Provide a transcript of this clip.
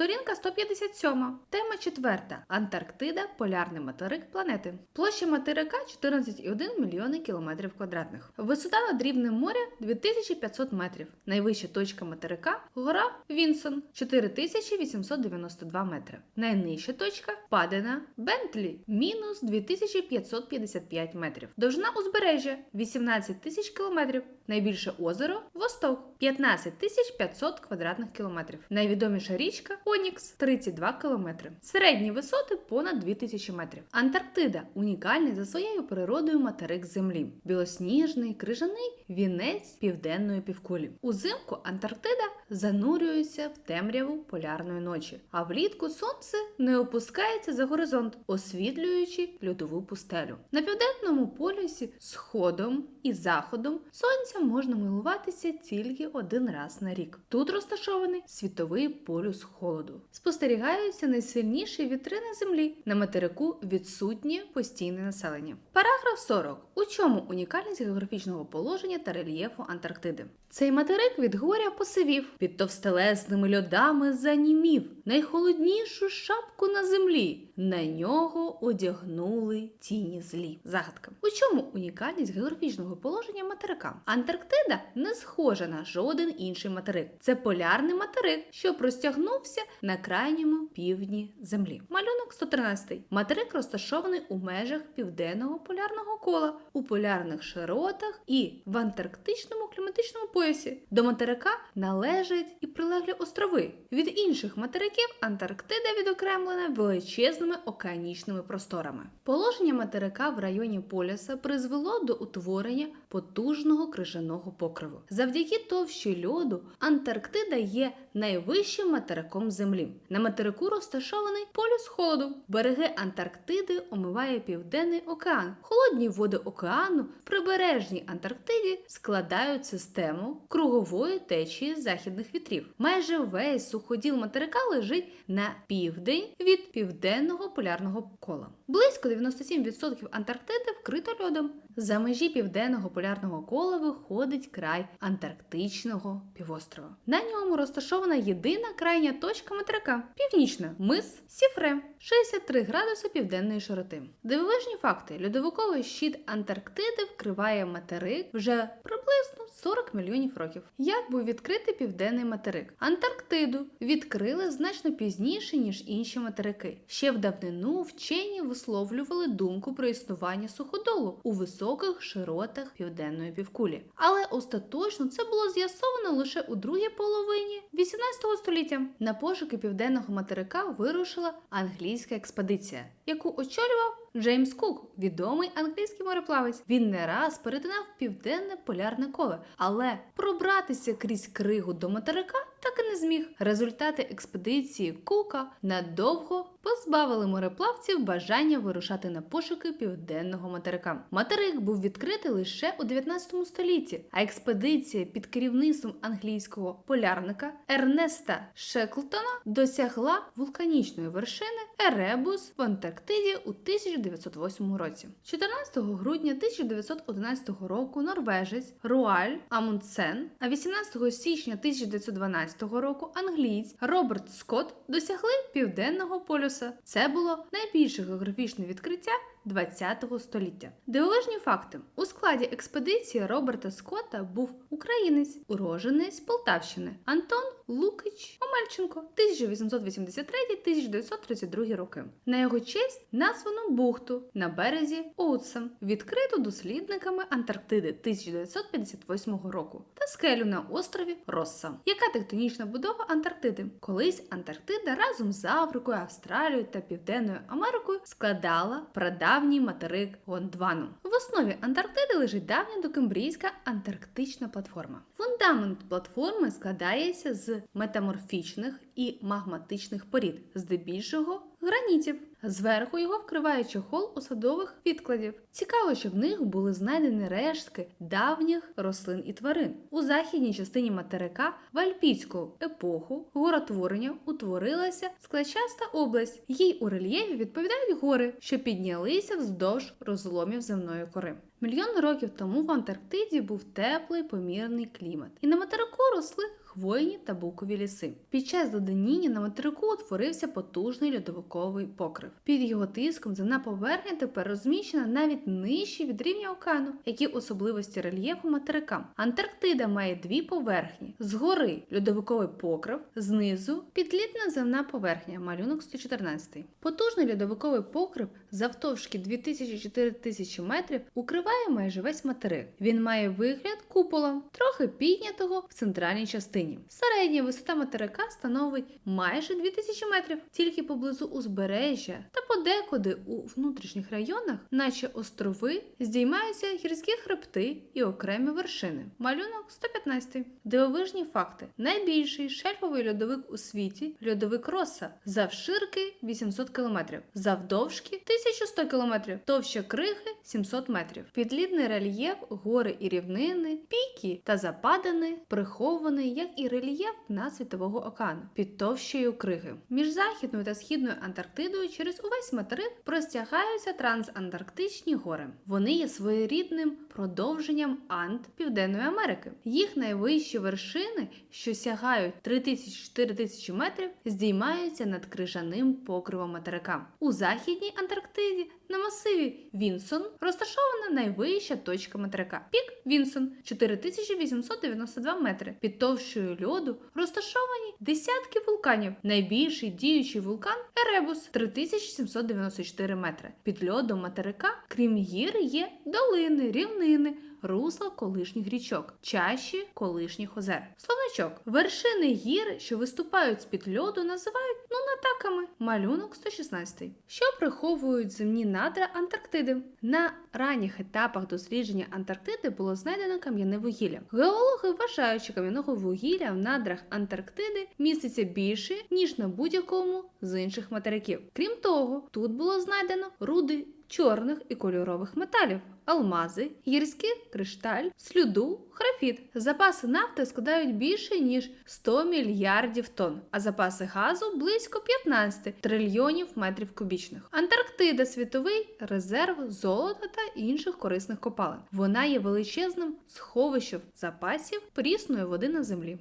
Сторінка 157. Тема 4. Антарктида полярний материк планети. Площа материка 14,1 мільйони кілометрів квадратних. Висота над рівнем моря 2500 метрів. Найвища точка материка гора Вінсон 4892 метри. Найнижча точка Падена Бентлі мінус 2555 метрів. Довжина узбережжя 18 тисяч кілометрів. Найбільше озеро Восток 15 тисяч 500 квадратних кілометрів. Найвідоміша річка Онікс 32 кілометри. Середні висоти понад 2000 метрів. Антарктида унікальний за своєю природою материк Землі. Білосніжний, крижаний вінець південної півкулі. Узимку Антарктида занурюється в темряву полярної ночі, а влітку сонце не опускається за горизонт, освітлюючи льодову пустелю. На південному полюсі сходом і заходом сонця можна милуватися тільки один раз на рік. Тут розташований світовий полюс холоду. Спостерігаються найсильніші вітри на землі. На материку відсутнє постійне населення. Параграф 40. У чому унікальність географічного положення та рельєфу Антарктиди? Цей материк від горя посивів, під товстелесними льодами занімів, найхолоднішу шапку на землі. На нього одягнули тіні злі. Загадка. У чому унікальність географічного положення материка? Антарктида не схожа на жоден інший материк. Це полярний материк, що простягнувся на крайньому півдні землі. Малюнок 113. Материк розташований у межах південного полярного кола, у полярних широтах і в антарктичному кліматичному поясі. До материка належать і прилеглі острови. Від інших материків Антарктида відокремлена величезними океанічними просторами. Положення материка в районі полюса призвело до утворення потужного крижаного покриву. Завдяки товщі льоду Антарктида є найвищим материком Землі. На материку розташований полюс холоду. Береги Антарктиди омиває Південний океан. Холодні води океану в прибережній Антарктиді складають систему кругової течії західних вітрів. Майже весь суходіл материка лежить на південь від південного полярного кола. Близько 97% Антарктиди вкрито льодом. За межі південного полярного кола виходить край Антарктичного півострова. На ньому розташована єдина крайня точка материка північна мис Сіфре, 63 градуси південної широти. Дивовижні факти: льодовиковий щит Антарктиди вкриває материк вже приблизно 40 мільйонів років. Як був відкритий південний материк? Антарктиду відкрили значно пізніше ніж інші материки. Ще в давнину вчені висловлювали думку про існування суходолу у високих широтах південної півкулі. Але остаточно це було з'ясовано лише у другій половині 18 століття. На пошуки південного материка вирушила англійська експедиція, яку очолював Джеймс Кук, відомий англійський мореплавець. Він не раз перетинав південне полярне коле, але пробратися крізь кригу до материка так і не зміг. Результати експедиції Кука надовго позбавили мореплавців бажання вирушати на пошуки південного материка. Материк був відкритий лише у 19 столітті, а експедиція під керівництвом англійського полярника Ернеста Шеклтона досягла вулканічної вершини Еребус в Антарктиді у 1908 році. 14 грудня 1911 року норвежець Руаль Амундсен, а 18 січня 1912 року англієць Роберт Скотт досягли південного полюса. Це було найбільше географічне відкриття. ХХ століття. Дивовижні факти у складі експедиції Роберта Скотта був українець, уроженець Полтавщини Антон Лукич Омельченко 1883-1932 роки. На його честь названо бухту на березі Оутса, відкриту дослідниками Антарктиди 1958 року, та скелю на острові Росса. Яка тектонічна будова Антарктиди? Колись Антарктида разом з Африкою, Австралією та Південною Америкою складала прадавній материк Гондвану. В основі Антарктиди лежить давня докембрійська антарктична платформа. Фундамент платформи складається з метаморфічних і магматичних порід, здебільшого гранітів. Зверху його вкриває чохол осадових відкладів. Цікаво, що в них були знайдені рештки давніх рослин і тварин. У західній частині материка в альпійську епоху горотворення утворилася складчаста область. Їй у рельєфі відповідають гори, що піднялися вздовж розломів земної кори. Мільйони років тому в Антарктиді був теплий помірний клімат, і на материку росли хвойні та букові ліси. Під час доденіння на материку утворився потужний льодовиковий покрив. Під його тиском земна поверхня тепер розміщена навіть нижче від рівня океану, які особливості рельєфу материка. Антарктида має дві поверхні: згори льодовиковий покрив, знизу підлітна земна поверхня, малюнок 114. Потужний льодовиковий покрив завтовшки 2000-4000 метрів укриває майже весь материк. Він має вигляд купола, трохи піднятого в центральній частині. Середня висота материка становить майже 2000 метрів. Тільки поблизу узбережжя та подекуди у внутрішніх районах, наче острови, здіймаються гірські хребти і окремі вершини. Малюнок 115. Дивовижні факти: найбільший шельфовий льодовик у світі льодовик Росса, завширки 800 км, завдовжки 1100 км, товща крихи 700 метрів. Підлідний рельєф, гори і рівнини, піки та западини прихований, як і рельєф світового океану під товщею криги. Між західною та східною Антарктидою через увесь материк простягаються трансантарктичні гори. Вони є своєрідним продовженням Анд Південної Америки. Їх найвищі вершини, що сягають 3000-4000 метрів, здіймаються над крижаним покривом материка. У західній Антарктиді на масиві Вінсон розташована найвища точка материка. Пік Вінсон 4892 метри. Під товщою льоду розташовані десятки вулканів. Найбільший діючий вулкан Еребус 3794 метри. Під льодом материка, крім гір, є долини, рівнини. Русла колишніх річок, чаші колишніх озер. Словничок. Вершини гір, що виступають з-під льоду, називають нунатаками. Малюнок 116. Що приховують земні надра Антарктиди. На ранніх етапах дослідження Антарктиди було знайдено кам'яне вугілля. Геологи вважають, що кам'яного вугілля в надрах Антарктиди міститься більше, ніж на будь-якому з інших материків. Крім того, тут було знайдено руди чорних і кольорових металів, алмази, гірський кришталь, слюду, графіт. Запаси нафти складають більше ніж 100 мільярдів тонн, а запаси газу близько 15 трильйонів метрів кубічних. Антарктида світовий резерв золота та інших корисних копалин. Вона є величезним сховищем запасів прісної води на землі.